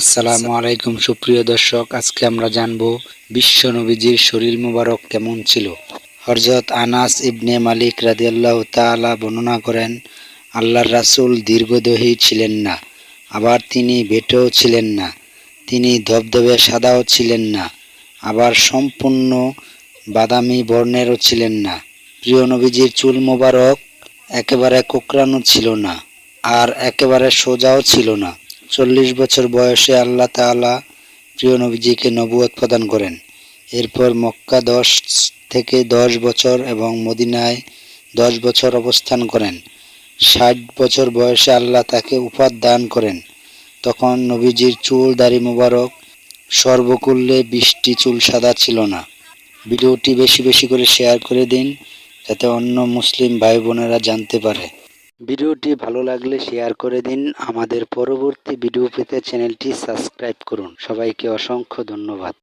আসসালামু আলাইকুম, সুপ্রিয় দর্শক। আজকে আমরা জানব বিশ্ব নবীজির শরীর মুবারক কেমন ছিল। হরজত আনাস ইবনে মালিক রাদিয়াল্লাহু তাআলা বর্ণনা করেন, আল্লাহর রাসূল দীর্ঘদেহী ছিলেন না, আবার তিনি বেটেও ছিলেন না, তিনি ধবধবে সাদাও ছিলেন না, আবার সম্পূর্ণ বাদামি বর্ণেরও ছিলেন না। প্রিয় নবীজির চুল মোবারক একেবারে কোকড়ানো ছিল না, আর একেবারে সোজাও ছিল না। চল্লিশ বছর বয়সে আল্লাহ তাআলা প্রিয় নবীজিকে নবুয়ত প্রদান করেন। এরপর মক্কা দশ থেকে দশ বছর এবং মদিনায় দশ বছর অবস্থান করেন। ষাট বছর বয়সে আল্লাহ তাকে উপাদ দান করেন। তখন নবীজির চুল দাড়ি মুবারক সর্বকুল্লে বৃষ্টি চুল সাদা ছিল না। ভিডিওটি বেশি বেশি করে শেয়ার করে দিন, যাতে অন্য মুসলিম ভাই বোনেরা জানতে পারে। ভিডিওটি ভালো লাগলে শেয়ার করে দিন। আমাদের পরবর্তী ভিডিও পেতে চ্যানেলটি সাবস্ক্রাইব করুন। সবাইকে অসংখ্য ধন্যবাদ।